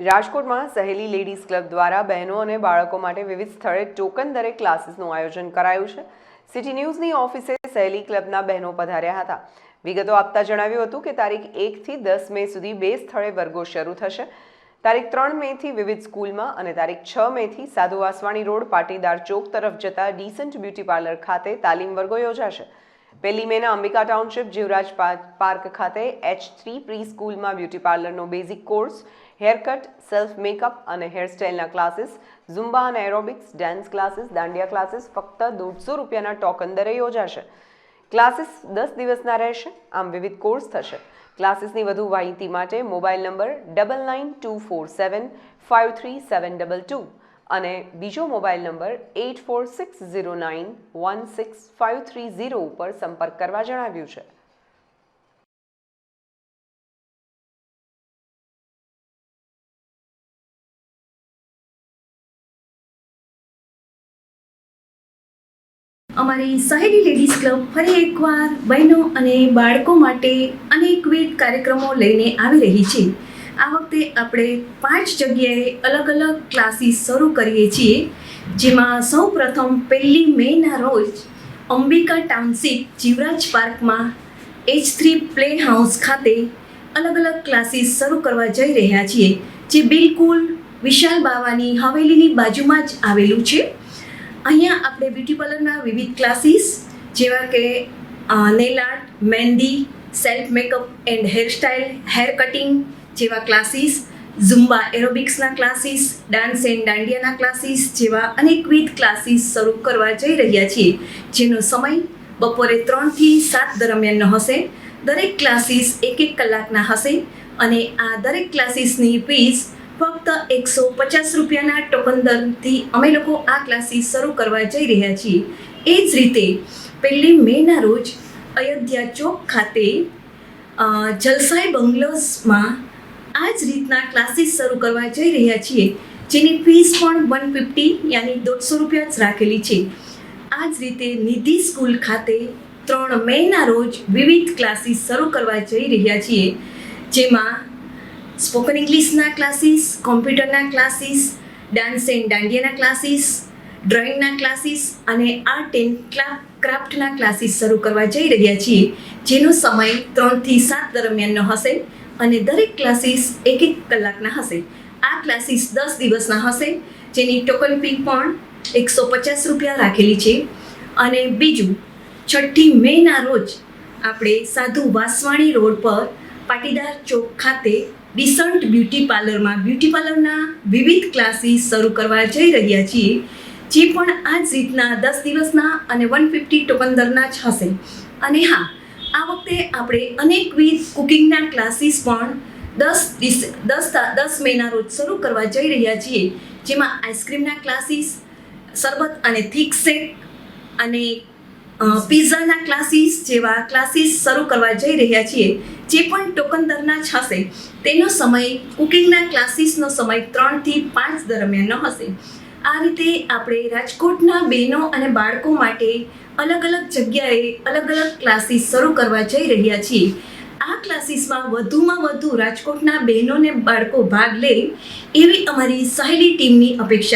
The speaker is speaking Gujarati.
રાજકોટમાં સહેલી લેડીઝ ક્લબ દ્વારા બહેનો અને બાળકો માટે વિવિધ સ્થળે ટોકન દરે ક્લાસીસનું આયોજન કરાયું છે. સિટી ન્યૂઝની ઓફિસે સહેલી ક્લબના બહેનો પધાર્યા હતા. વિગતો આપતા જણાવ્યું હતું કે તારીખ એકથી દસ મે સુધી બે સ્થળે વર્ગો શરૂ થશે. તારીખ ત્રણ મેથી વિવિધ સ્કૂલમાં અને તારીખ છ મેથી સાધુ વાસવાણી રોડ પાટીદાર ચોક તરફ જતા ડીસન્ટ બ્યુટી પાર્લર ખાતે તાલીમ વર્ગો યોજાશે. પહેલી મેના અંબિકા ટાઉનશીપ, જીવરાજ પાર્ક ખાતે એચ થ્રી પ્રી સ્કૂલમાં beauty પાર્લરનો basic course, haircut, self makeup અને હેરસ્ટાઇલના ક્લાસીસ ઝુમ્બા અને aerobics, dance classes, dandiya classes ફક્ત દોઢસો રૂપિયાના ટોકન દરે યોજાશે. ક્લાસીસ દસ દિવસના રહેશે, આમ વિવિધ કોર્સ થશે. ક્લાસીસની વધુ માહિતી માટે mobile number double nine two four seven five three seven double two અને બીજો mobile number eight four six zero nine one six five three zero ઉપર સંપર્ક કરવા જણાવ્યું છે. અમારી સહેલી લેડીઝ ક્લબ ફરી એકવાર બહેનો અને બાળકો માટે અનેકવિધ કાર્યક્રમો લઈને આવી રહી છે. આ વખતે આપણે પાંચ જગ્યાએ અલગ અલગ ક્લાસીસ શરૂ કરીએ છીએ, જેમાં સૌ પ્રથમ પહેલી મેના રોજ અંબિકા ટાઉનશીપ જીવરાજ પાર્કમાં એચ થ્રી પ્લે હાઉસ ખાતે અલગ અલગ ક્લાસીસ શરૂ કરવા જઈ રહ્યા છીએ, જે બિલકુલ વિશાલ બાવાની હવેલીની બાજુમાં જ આવેલું છે. અહીંયા આપણે બ્યુટી પાર્લરના વિવિધ ક્લાસીસ, જેવા કે nail art, mehndi, self makeup and hairstyle, hair cutting જેવા ક્લાસીસ ઝુમ્બા એરોબિક્સના ક્લાસીસ ડાન્સ એન્ડ દાંડિયાના ક્લાસીસ જેવા અનેકવિધ ક્લાસીસ શરૂ કરવા જઈ રહ્યા છીએ. જેનો સમય બપોરે ત્રણથી સાત દરમિયાનનો હશે. દરેક ક્લાસીસ એક એક કલાકના હશે અને આ દરેક ક્લાસીસની ફીસ ફક્ત એકસો પચાસ રૂપિયાના ટોકન દરથી અમે લોકો આ ક્લાસીસ શરૂ કરવા જઈ રહ્યા છીએ. એ જ રીતે પહેલી મેના રોજ અયોધ્યા ચોક ખાતે જલસાઈ બંગલોઝમાં આ જ રીતના ક્લાસીસ શરૂ કરવા જઈ રહ્યા છીએ, જેની ફીસ પણ વન ફિફ્ટી, યાની દોઢસો રૂપિયા જ રાખેલી છે. આ જ રીતે નિધિ સ્કૂલ ખાતે ત્રણ મેના રોજ વિવિધ ક્લાસીસ શરૂ કરવા જઈ રહ્યા છીએ, જેમાં સ્પોકન ઇંગ્લિશના ક્લાસીસ, કોમ્પ્યુટરના ક્લાસીસ, ડાન્સ એન્ડ દાંડિયાના ક્લાસીસ, ડ્રોઈંગના ક્લાસીસ અને આર્ટ એન્ડ ક્રાફ્ટના ક્લાસીસ શરૂ કરવા જઈ રહ્યા છીએ, જેનો સમય ત્રણથી સાત દરમિયાનનો હશે. અને દરેક ક્લાસીસ એક એક કલાકના હશે. આ ક્લાસીસ દસ દિવસના હશે. જેની ટોકન ફી પણ એકસો પચાસ રૂપિયા રાખેલી છે. અને બીજું, છઠ્ઠી મેના રોજ આપણે સાધુ વાસવાણી રોડ પર પાટીદાર ચોક ખાતે ડિસન્ટ બ્યુટી પાર્લરમાં, બ્યુટી પાર્લરના વિવિધ ક્લાસીસ શરૂ કરવા જઈ રહ્યા છીએ. જે પણ આ જ રીતના દસ દિવસના અને વન ફિફ્ટી ટોકન દરના જ હશે. અને હા આ વખતે આપણે અનેકવિધ કુકિંગના ક્લાસીસ પણ દસ ડિસ દસ દસ મેના રોજ શરૂ કરવા જઈ રહ્યા છીએ. જેમાં આઈસ્ક્રીમના ક્લાસીસ શરબત અને થીક શેક અને પિઝાના ક્લાસીસ જેવા ક્લાસીસ શરૂ કરવા જઈ રહ્યા છીએ. જે પણ ટોકન દરના હશે. તેનો સમય કુકિંગના ક્લાસીસનો સમય ત્રણથી પાંચ દરમિયાનનો હશે. આ રીતે આપણે રાજકોટના બહેનો અને બાળકો માટે અલગ અલગ જગ્યાએ અલગ અલગ ક્લાસીસ શરૂ કરવા જઈ રહ્યા છીએ. આ ક્લાસીસમાં વધુમાં વધુ રાજકોટના બહેનોને બાળકો ભાગ લે એવી અમારી સહેલી ટીમની અપેક્ષા